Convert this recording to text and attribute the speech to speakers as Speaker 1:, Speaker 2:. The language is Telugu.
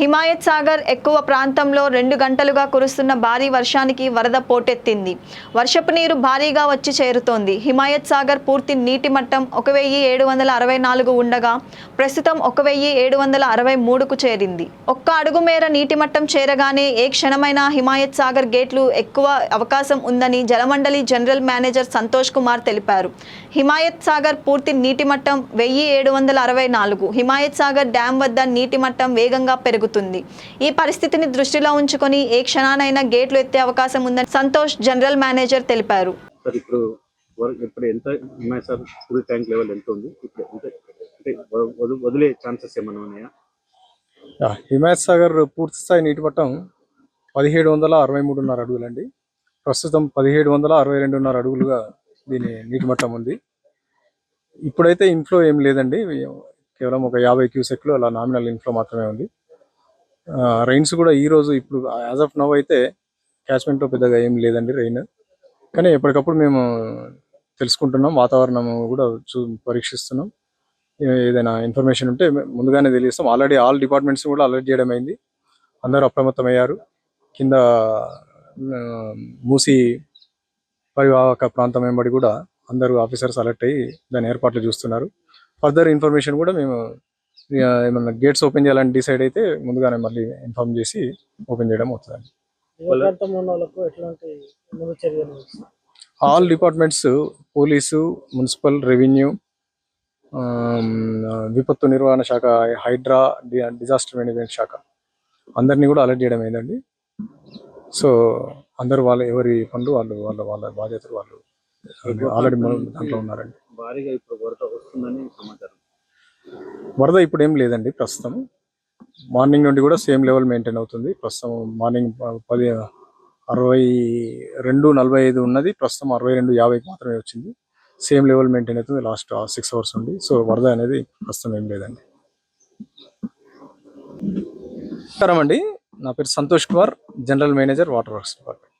Speaker 1: హిమాయత్ సాగర్ ఎక్కువ ప్రాంతంలో రెండు గంటలుగా కురుస్తున్న భారీ వర్షానికి వరద పోటెత్తింది. వర్షపు నీరు భారీగా వచ్చి చేరుతోంది. హిమాయత్ సాగర్ పూర్తి నీటి మట్టం ఒక వెయ్యి ఏడు వందల అరవై నాలుగు ఉండగా ప్రస్తుతం ఒక వెయ్యి ఏడు వందల అరవై మూడుకు చేరింది. ఒక్క అడుగు మేర నీటి మట్టం చేరగానే ఏ క్షణమైనా హిమాయత్ సాగర్ గేట్లు ఎక్కువ అవకాశం ఉందని జలమండలి జనరల్ మేనేజర్ సంతోష్ కుమార్ తెలిపారు. హిమాయత్ సాగర్ పూర్తి నీటి మట్టం వెయ్యి ఏడు వందల అరవై నాలుగు. హిమాయత్ సాగర్ డ్యాం వద్ద నీటి మట్టం వేగంగా పెరుగు పెరుగుతుంది ఈ పరిస్థితిని దృష్టిలో ఉంచుకొని ఏ క్షణానైనా గేట్లు ఎత్తే అవకాశం ఉందని సంతోష్ జనరల్ మేనేజర్ తెలిపారు.
Speaker 2: సార్ ఇప్పుడు ఎంత ఉన్నాయి సార్? ఫుల్ ట్యాంక్ లెవెల్ ఎంత ఉంది? ఇప్పుడు ఎంత అంటే వ- వదు- వదిలే ఛాన్సెస్ ఏమైనా ఉన్నాయా?
Speaker 3: హిమాయత్ సాగర్ పూర్తి స్థాయి నీటి మట్టం పదిహేడు వందల అరవై మూడున్నర అడుగులండి. ప్రస్తుతం పదిహేడు వందల అరవై రెండున్నర అడుగులుగా దీని నీటి మట్టం ఉంది. ఇప్పుడైతే ఇన్ఫ్లో ఏం లేదండి. కేవలం ఒక యాభై క్యూసెక్లు అలా నామినల్ ఇన్ఫ్లో మాత్రమే ఉంది. రైన్స్ కూడా ఈ రోజు ఇప్పుడు యాజ్ ఆఫ్ నవ్ అయితే క్యాచ్మెంట్లో పెద్దగా ఏం లేదండి రైన్ కానీ ఎప్పటికప్పుడు మేము తెలుసుకుంటున్నాం వాతావరణం కూడా చూ పరీక్షిస్తున్నాం. ఏదైనా ఇన్ఫర్మేషన్ ఉంటే ముందుగానే తెలియస్తాం ఆల్రెడీ ఆల్ డిపార్ట్మెంట్స్ కూడా అలర్ట్ చేయడం అయింది. అందరూ అప్రమత్తమయ్యారు. కింద ఆ, మూసి పరివాహక ప్రాంతం వెంబడి కూడా అందరూ ఆఫీసర్స్ అలర్ట్ అయ్యి దాని ఏర్పాట్లు చూస్తున్నారు. ఫర్దర్ ఇన్ఫర్మేషన్ కూడా మేము ఏమన్నా గేట్స్ ఓపెన్ చేయాలని డిసైడ్ అయితే ముందుగానే మళ్ళీ ఇన్ఫార్మ్ చేసి ఓపెన్ చేయడం అవుతుంది? All departments police municipal revenue విపత్తు నిర్వహణ శాఖ హైడ్రా డిజాస్టర్ మేనేజ్మెంట్ శాఖ అందరినీ కూడా అలర్ట్ చేయడం అయిందండి సో అందరూ వాళ్ళ ఎవరి పనులు వాళ్ళు వాళ్ళ వాళ్ళ బాధ్యతలు వాళ్ళు ఆల్రెడీ దాంట్లో ఉన్నారండి.
Speaker 2: భారీగా ఇప్పుడు వరద వస్తుందని సమాచారం.
Speaker 3: వరద ఇప్పుడు ఏం లేదండి ప్రస్తుతం. మార్నింగ్ నుండి కూడా సేమ్ లెవెల్ మెయింటైన్ అవుతుంది. ప్రస్తుతం మార్నింగ్ పది అరవై రెండు నలభై ఐదు ఉన్నది. ప్రస్తుతం అరవై రెండు యాభైకి మాత్రమే వచ్చింది. సేమ్ లెవెల్ మెయింటైన్ అవుతుంది లాస్ట్ సిక్స్ అవర్స్ నుండి. సో వరద అనేది ప్రస్తుతం ఏం లేదండి. నమస్కారం అండి. నా పేరు Santosh Kumar general manager water works department.